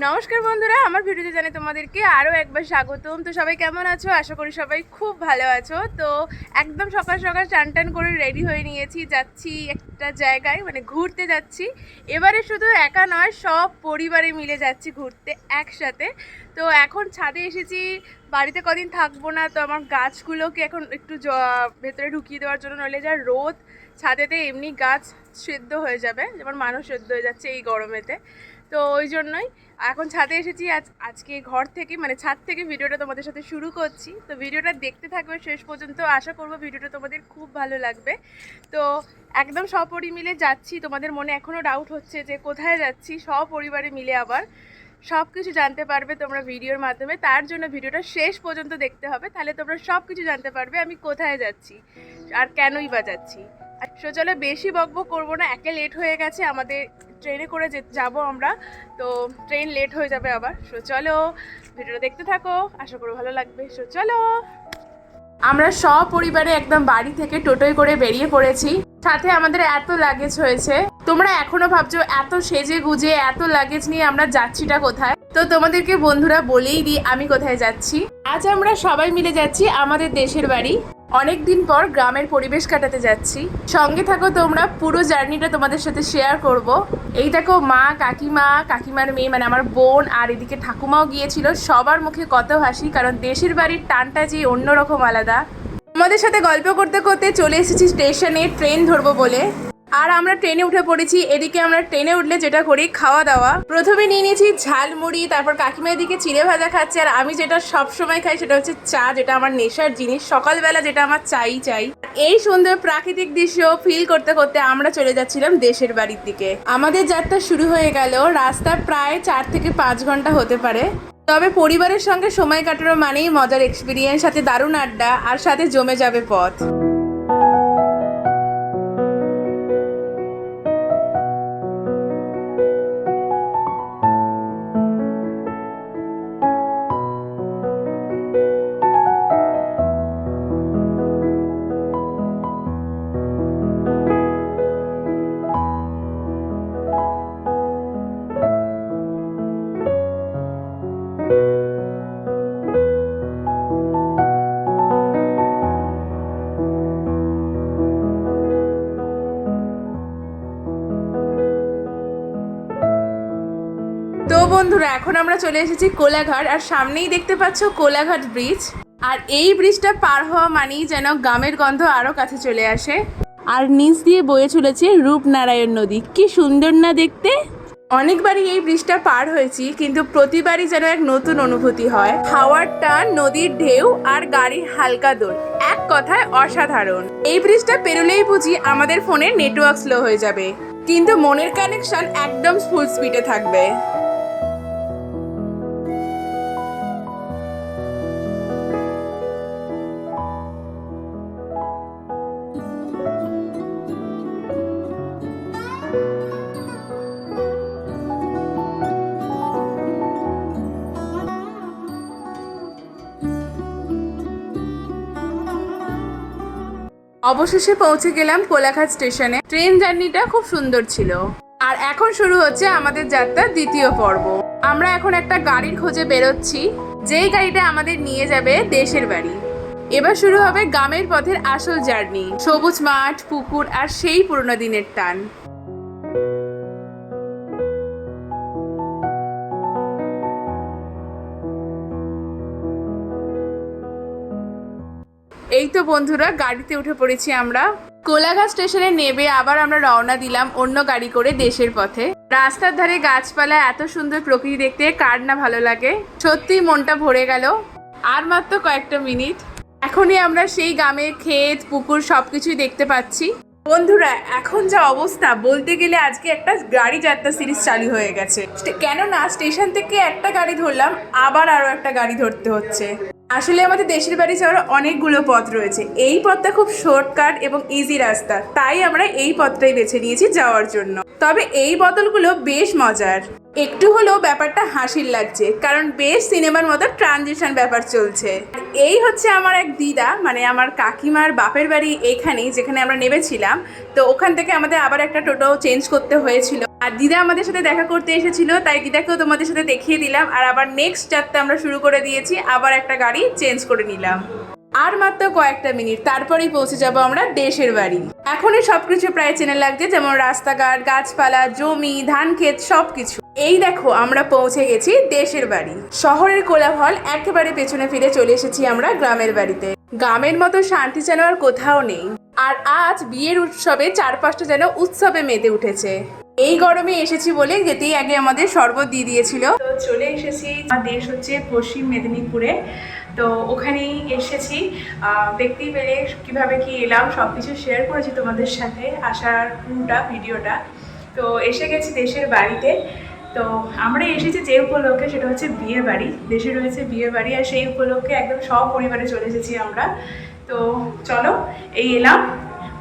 নমস্কার বন্ধুরা, আমার ভিডিওতে জানাই তোমাদেরকে আরও একবার স্বাগতম। তো সবাই কেমন আছো? আশা করি সবাই খুব ভালো আছো। তো একদম সকাল সকাল চান টান করে রেডি হয়ে নিয়েছি। যাচ্ছি একটা জায়গায় মানে ঘুরতে যাচ্ছি। এবারে শুধু একা নয়, সব পরিবারে মিলে যাচ্ছি ঘুরতে একসাথে। তো এখন ছাদে এসেছি, বাড়িতে কদিন থাকব না, তো আমার গাছগুলোকে এখন একটু জ- ভেতরে ঢুকিয়ে দেওয়ার জন্য, নইলে যা রোদ, ছাদেতে এমনি গাছ সেদ্ধ হয়ে যাবে যেমন মানুষ সেদ্ধ হয়ে যাচ্ছে এই গরমেতে। তো ওই জন্যই। এখন ছাদে এসেছি, আজ, আজকে ঘর থেকে মানে ছাদ থেকে ভিডিওটা তোমাদের সাথে শুরু করছি। তো ভিডিওটা দেখতে থাকবে শেষ পর্যন্ত। আশা করব ভিডিওটা তোমাদের খুব ভালো লাগবে। তো একদম সপরি মিলে যাচ্ছি। তোমাদের মনে এখনও ডাউট হচ্ছে যে কোথায় যাচ্ছি? সপরিবারে মিলে আবার সব কিছু জানতে পারবে তোমরা ভিডিওর মাধ্যমে। তার জন্য ভিডিওটা শেষ পর্যন্ত দেখতে হবে। তাহলে তোমরা সব কিছু জানতে পারবে আমি কোথায় যাচ্ছি আর কেনই বা যাচ্ছি। সো চলো বেশি বকবক করব না, একে লেট হয়ে গেছে, আমাদের ট্রেনে করে যে যাব আমরা। তো ট্রেন লেট হয়ে যাবে আবার। সো চলো, ভিডিওটা দেখতে থাকো, আশা করি ভালো লাগবে। সো চলো। আমরা সপরিবারে একদম বাড়ি থেকে টোটোয় করে বেরিয়ে পড়েছি। সাথে আমাদের এত লাগেজ হয়েছে। তোমরা এখনও ভাবছ, এত সেজে গুজে, এত লাগেজ নিয়ে আমরা যাচ্ছিটা কোথায়? তো তোমাদেরকে বন্ধুরা বলেই দিই, আমি কোথায় যাচ্ছি। আজ আমরা সবাই মিলে যাচ্ছি আমাদের দেশের বাড়ি। অনেক দিন পর গ্রামের পরিবেশ কাটাতে যাচ্ছি। সঙ্গে থাকো তোমরা, পুরো জার্নিটা তোমাদের সাথে শেয়ার করব। এই দেখো মা, কাকিমা, কাকিমার মেয়ে মানে আমার বোন আর এদিকে ঠাকুমাও গিয়েছিল। সবার মুখে কত হাসি, কারণ দেশের বাড়ির টানটা যে অন্যরকম আলাদা। তোমাদের সাথে গল্প করতে করতে চলে এসেছি স্টেশনে, ট্রেন ধরবো বলে। আর আমরা ট্রেনে উঠে পড়েছি। এদিকে আমরা ট্রেনে উঠলে যেটা করি খাওয়া দাওয়া প্রথমে নিয়ে নিয়েছি ঝালমুড়ি, তারপর কাকিমা এদিকে চিড়ে ভাজা খাচ্ছে, আর আমি যেটা সব সময় খাই সেটা হচ্ছে চা, যেটা আমার নেশার জিনিস। সকালবেলা যেটা আমার চাই চাই। এই সুন্দর প্রাকৃতিক দৃশ্য ফিল করতে করতে আমরা চলে যাচ্ছিলাম দেশের বাড়ির দিকে। আমাদের যাত্রা শুরু হয়ে গেল। রাস্তা প্রায় চার থেকে পাঁচ ঘণ্টা হতে পারে। তবে পরিবারের সঙ্গে সময় কাটানো মানেই মজার এক্সপিরিয়েন্স সাথে দারুণ আড্ডা, আর সাথে জমে যাবে পথ। এখন আমরা চলে এসেছি কোলাঘাট, আর সামনেই দেখতে পাচ্ছ কোলাঘাট ব্রিজ। আর এই ব্রিজটা পার হওয়া মানেই যেন গ্রামের গন্ধ আরও কাছে চলে আসে। আর নিচ দিয়ে বয়ে চলেছে রূপনারায়ণ নদী। কি সুন্দর না দেখতে? অনেকবারই এই ব্রিজটা পার হয়েছি, কিন্তু প্রতিবারই যেন এক নতুন অনুভূতি হয়। হাওয়ার টান, নদীর ঢেউ, আর গাড়ির হালকা দোল। এক কথায় অসাধারণ। এই ব্রিজটা পেরোলেই বুঝি আমাদের ফোনের নেটওয়ার্ক স্লো হয়ে যাবে। কিন্তু মনের কানেকশন একদম ফুল স্পিডে থাকবে। অবশেষে পৌঁছে গেলাম কোলাঘাট স্টেশনে। ট্রেন জার্নিটা খুব সুন্দর ছিল। আর এখন শুরু হচ্ছে আমাদের যাত্রার দ্বিতীয় পর্ব। আমরা এখন একটা গাড়ির খোঁজে বেরোচ্ছি। যেই গাড়িটা আমাদের নিয়ে যাবে দেশের বাড়ি। এবার শুরু হবে গ্রামের পথের আসল জার্নি। সবুজ মাঠ, পুকুর আর সেই পুরনো দিনের টান। এই তো বন্ধুরা, গাড়িতে উঠে পড়েছি আমরা। কোলাঘাট স্টেশনে নেবে আবার আমরা রওনা দিলাম অন্য গাড়ি করে দেশের পথে। রাস্তার ধারে গাছপালা, এত সুন্দর প্রকৃতি দেখতে, কার না ভালো লাগে? সত্যি মনটা ভরে গেল। আর মাত্র কয়েকটা মিনিট। এখনই আমরা সেই গ্রামের ক্ষেত, পুকুর সবকিছুই দেখতে পাচ্ছি। বন্ধুরা, এখন যা অবস্থা, বলতে গেলে আজকে একটা গাড়ি যাত্রা সিরিজ চালু হয়ে গেছে। কেননা, স্টেশন থেকে একটা গাড়ি ধরলাম, আবার আরও একটা গাড়ি ধরতে হচ্ছে। আসলে আমাদের দেশের বাড়ি যাওয়ার অনেকগুলো পথ রয়েছে। এই পথটা খুব শর্টকাট এবং ইজি রাস্তা। তাই আমরা এই পথটাই বেছে নিয়েছি যাওয়ার জন্য। তবে এই বদলগুলো বেশ মজার। একটু হলেও ব্যাপারটা হাসির লাগছে, কারণ বেশ সিনেমার মতো ট্রানজিশন ব্যাপার চলছে। এই হচ্ছে আমার এক দিদা মানে আমার কাকিমার বাপের বাড়ি এখানেই যেখানে আমরা নেমেছিলাম। তো ওখান থেকে আমাদের আবার একটা টোটো চেঞ্জ করতে হয়েছিল। আর দিদা আমাদের সাথে দেখা করতে এসেছিল, তাই দিদাকেও তোমাদের সাথে দেখিয়ে দিলাম। আর আবার নেক্সট যাত্রা আমরা শুরু করে দিয়েছি, আবার একটা গাড়ি চেঞ্জ করে নিলাম। আর মাত্র কয়েকটা মিনিট, তারপরেই পৌঁছে যাব আমরা দেশের বাড়ি। এখনই সবকিছু প্রায় চেনে লাগছে, যেমন রাস্তাঘাট, গাছপালা, জমি ধান ক্ষেত সবকিছু। এই দেখো, আমরা পৌঁছে গেছি দেশের বাড়ি। শহরের কোলাহল একেবারে পেছনে ফিরে চলে এসেছি আমরা গ্রামের বাড়িতে। গ্রামের মতো শান্তি যেন আর কোথাও নেই। আর আজ বিয়ের উৎসবে চারপাশটা যেন উৎসবে মেতে উঠেছে। এই গরমে এসেছি বলে যেতেই আগে আমাদের শরবত দিয়ে দিয়েছিল। তো চলে এসেছি আমার দেশ হচ্ছে পশ্চিম মেদিনীপুরে। তো ওখানেই এসেছি। দেখতেই পেলে কীভাবে কি এলাম সব কিছু শেয়ার করেছি তোমাদের সাথে আসার পুরোটা, ভিডিওটা। তো এসে গেছি দেশের বাড়িতে। তো আমরা এসেছি যে উপলক্ষে, সেটা হচ্ছে বিয়ে বাড়ি। দেশে রয়েছে বিয়ে বাড়ি আর সেই উপলক্ষে একদম সব পরিবারে চলে এসেছি আমরা। তো চলো, এই এলাম।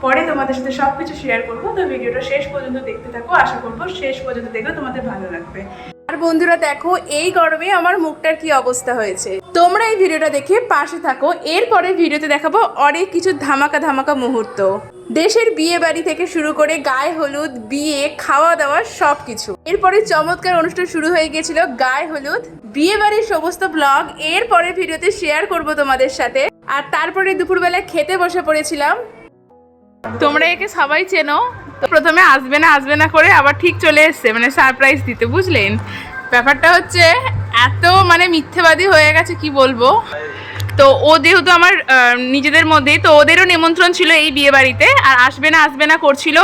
পরে তোমাদের সাথে সব কিছু শেয়ার করব। তো ভিডিওটা শেষ পর্যন্ত দেখতে থাকো। আশা করব শেষ পর্যন্ত দেখলে তোমাদের ভালো লাগবে। আর বন্ধুরা, দেখো, এই গরমে আমার মুখটার কি অবস্থা হয়েছে। তোমরা এই ভিডিওটা দেখে পাশে থাকো। এরপরে ভিডিওতে দেখাবো অনেক কিছু ধামাকা ধামাকা মুহূর্ত। দেশের বিয়ে বাড়ি থেকে শুরু করে গায়ে হলুদ, বিয়ে খাওয়া দাওয়া সব কিছু এরপরে চমৎকার অনুষ্ঠান শুরু হয়ে গিয়েছিল গায়ে হলুদ। বিয়ে বাড়ির সমস্ত ব্লগ এরপরে ভিডিওতে শেয়ার করব তোমাদের সাথে। আর তারপরে দুপুরবেলা খেতে বসে পড়েছিলাম। তোমরা একে সবাই চেনো। প্রথমে আসবে না আসবে না করে আবার ঠিক চলে এসছে মানে সারপ্রাইজ দিতে, বুঝলেন? ব্যাপারটা হচ্ছে এত মানে মিথ্যেবাদী হয়ে গেছে, কি বলব? তো ও যেহেতু আমার নিজেদের মধ্যেই, তো ওদেরও নিমন্ত্রণ ছিল এই বিয়ে বাড়িতে আর আসবে না আসবে না করছিল।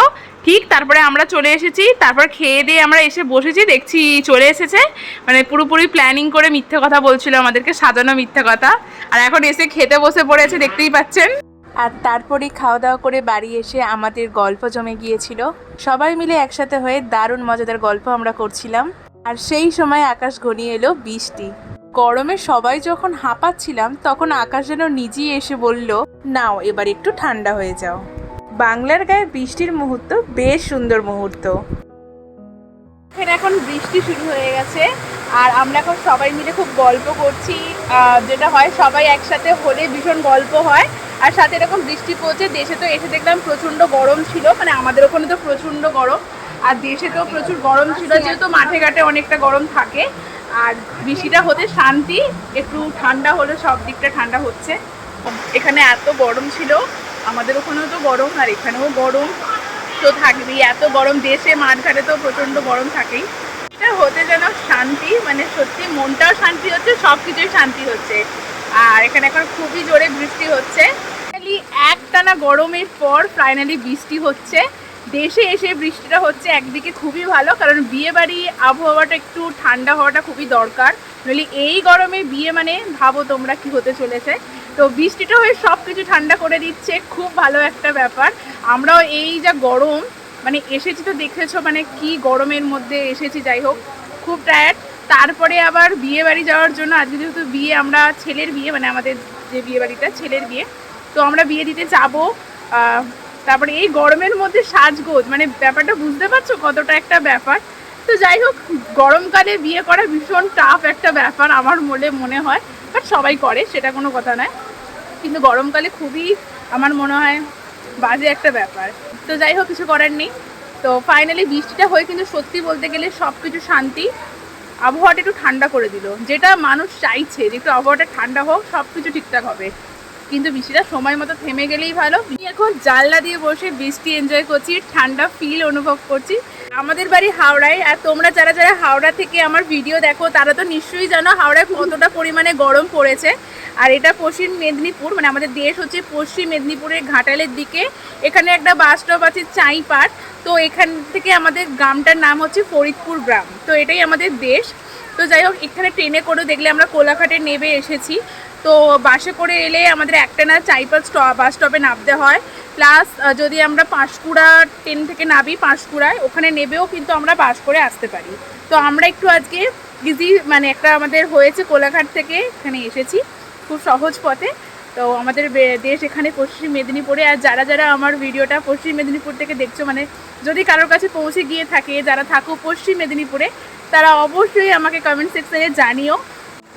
ঠিক তারপরে আমরা চলে এসেছি, তারপর খেয়ে দিয়ে আমরা এসে বসেছি, দেখছি চলে এসেছে। মানে পুরোপুরি প্ল্যানিং করে মিথ্যে কথা বলছিল আমাদেরকে, সাজানো মিথ্যে কথা। আর এখন এসে খেতে বসে পড়েছে, দেখতেই পাচ্ছেন। আর তারপরেই খাওয়া দাওয়া করে বাড়ি এসে আমাদের গল্প জমে গিয়েছিল। সবাই মিলে একসাথে হয়ে দারুণ মজাদার গল্প আমরা করছিলাম। আর সেই সময় আকাশ ঘনিয়ে এলো বৃষ্টি। গরমে সবাই যখন হাঁপাচ্ছিলাম, তখন আকাশ যেন নিজেই এসে বলল, নাও, এবার একটু ঠান্ডা হয়ে যাও। বাংলার গায়ে বৃষ্টির মুহূর্ত বেশ সুন্দর মুহূর্ত। এখানে বৃষ্টি শুরু হয়ে গেছে, আর আমরা এখন সবাই মিলে খুব গল্প করছি। যেটা হয়, সবাই একসাথে হলে ভীষণ গল্প হয়, আর সাথে এরকম বৃষ্টি পড়ছে, দেশে তো এসে দেখলাম প্রচণ্ড গরম ছিল মানে আমাদের ওখানে তো প্রচণ্ড গরম, আর দেশে তো প্রচুর গরম ছিল, যেহেতু মাঠে ঘাটে অনেকটা গরম থাকে আর বৃষ্টিটা হতে শান্তি, একটু ঠান্ডা হলে সব দিকটা ঠান্ডা হচ্ছে। এখানে এত গরম ছিল, আমাদের ওখানেও তো গরম আর এখানেও গরম তো থাকবেই। এত গরম, দেশে মাঠঘাটে তো প্রচণ্ড গরম থাকেই। এটা হতে যেন শান্তি মানে সত্যি মনটাও শান্তি হচ্ছে সব কিছুই শান্তি হচ্ছে। আর এখানে এখন খুবই জোরে বৃষ্টি হচ্ছে। ফাইনালি একটানা গরমের পর ফাইনালি বৃষ্টি হচ্ছে। দেশে এসে বৃষ্টিটা হচ্ছে একদিকে খুবই ভালো, কারণ বিয়ে বাড়ি আবহাওয়াটা একটু ঠান্ডা হওয়াটা খুবই দরকার। নইলে এই গরমে বিয়ে মানে ভাবো তোমরা কি হতে চলেছে। তো বৃষ্টিটা হয়ে সব কিছু ঠান্ডা করে দিচ্ছে, খুব ভালো একটা ব্যাপার। আমরাও এই যা গরম মানে এসেছি তো দেখেছ মানে কি গরমের মধ্যে এসেছি, যাই হোক, খুব টায়ার্ড তারপরে আবার বিয়ে বাড়ি যাওয়ার জন্য, আজকে যেহেতু বিয়ে, আমরা ছেলের বিয়ে মানে আমাদের যে বিয়ে বাড়িটা ছেলের বিয়ে, তো আমরা বিয়ে দিতে যাব তারপরে এই গরমের মধ্যে সাজগোজ মানে ব্যাপারটা বুঝতে পারছ কতটা একটা ব্যাপার? তো যাই হোক, গরমকালে বিয়ে করা ভীষণ টাফ একটা ব্যাপার আমার মনে মনে হয় বাট সবাই করে, সেটা কোনো কথা নয়। কিন্তু গরমকালে খুবই আমার মনে হয় বাজে একটা ব্যাপার। তো যাই হোক, কিছু করার নেই। তো ফাইনালি বৃষ্টিটা হয়ে কিন্তু সত্যি বলতে গেলে সব কিছু শান্তি। আবহাওয়াটা একটু ঠান্ডা করে দিল। যেটা মানুষ চাইছে যে একটু আবহাওয়াটা ঠান্ডা হোক সব কিছু ঠিকঠাক হবে। কিন্তু বৃষ্টিটা সময় মতো থেমে গেলেই ভালো। এখন জানলা দিয়ে বসে বৃষ্টি এনজয় করছি, ঠান্ডা ফিল অনুভব করছি। আমাদের বাড়ি হাওড়ায়, আর তোমরা যারা যারা হাওড়া থেকে আমার ভিডিও দেখো, তারা তো নিশ্চয়ই জানো হাওড়ায় কতটা পরিমাণে গরম পড়েছে। আর এটা পশ্চিম মেদিনীপুর মানে আমাদের দেশ হচ্ছে পশ্চিম মেদিনীপুরের ঘাটালের দিকে। এখানে একটা বাস স্টপ আছে চাইপাট তো এখান থেকে আমাদের গ্রামটার নাম হচ্ছে ফরিদপুর গ্রাম। তো এটাই আমাদের দেশ। তো যাই হোক, এখানে ট্রেনে করে দেখলে আমরা কোলাঘাটে নেবে এসেছি। তো বাসে করে এলে আমাদের একটা না চাইপাট স্টপ বাস স্টপে নামতে হয়। প্লাস যদি আমরা পাঁশকুড়া ট্রেন থেকে নামি পাঁশকুড়ায়, ওখানে নেবেও কিন্তু আমরা বাস করে আসতে পারি। তো আমরা একটু আজকে ইজি মানে একটা আমাদের হয়েছে কোলাঘাট থেকে এখানে এসেছি, খুব সহজ পথে। তো আমাদের দেশ এখানে পশ্চিম মেদিনীপুরে, আর যারা যারা আমার ভিডিওটা পশ্চিম মেদিনীপুর থেকে দেখছ মানে যদি কারোর কাছে পৌঁছে গিয়ে থাকে, যারা থাকো পশ্চিম মেদিনীপুরে, তারা অবশ্যই আমাকে কমেন্ট সেকশনে জানিও।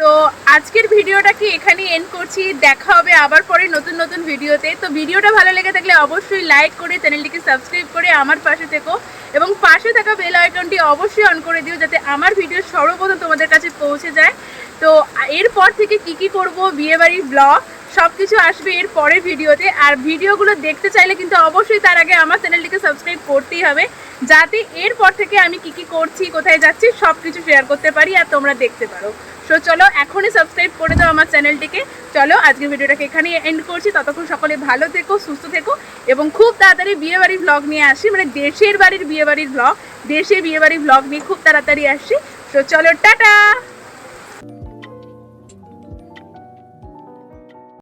তো আজকের ভিডিওটা কি এখানে এন্ড করছি। দেখা হবে আবার পরে নতুন নতুন ভিডিওতে। তো ভিডিওটা ভালো লেগে থাকলে অবশ্যই লাইক করে চ্যানেলটিকে সাবস্ক্রাইব করে আমার পাশে থেকো এবং পাশে থাকা বেল আইকনটি অবশ্যই অন করে দিও যাতে আমার ভিডিও সর্বপ্রথম তোমাদের কাছে পৌঁছে যায়। তো এরপর থেকে কি কি করব বিয়েবাড়ির ব্লগ সব কিছু আসবে এর পরের ভিডিওতে। আর ভিডিওগুলো দেখতে চাইলে কিন্তু অবশ্যই তার আগে আমার চ্যানেলটিকে সাবস্ক্রাইব করতেই হবে, যাতে এরপর থেকে আমি কি কি করছি, কোথায় যাচ্ছি সব কিছু শেয়ার করতে পারি আর তোমরা দেখতে পারো। সো চলো এখনই সাবস্ক্রাইব করে দাও আমার চ্যানেলটিকে। চলো, আজকের ভিডিওটাকে এখানেই এন্ড করছি। ততক্ষণ সকলে ভালো থেকো, সুস্থ থেকো এবং খুব তাড়াতাড়ি বিয়ে বাড়ির ব্লগ নিয়ে আসি মানে দেশের বাড়ির বিয়ে বাড়ির ব্লগ দেশে বিয়ে বাড়ির ব্লগ নিয়ে খুব তাড়াতাড়ি আসছি। সো চলো, টাটা!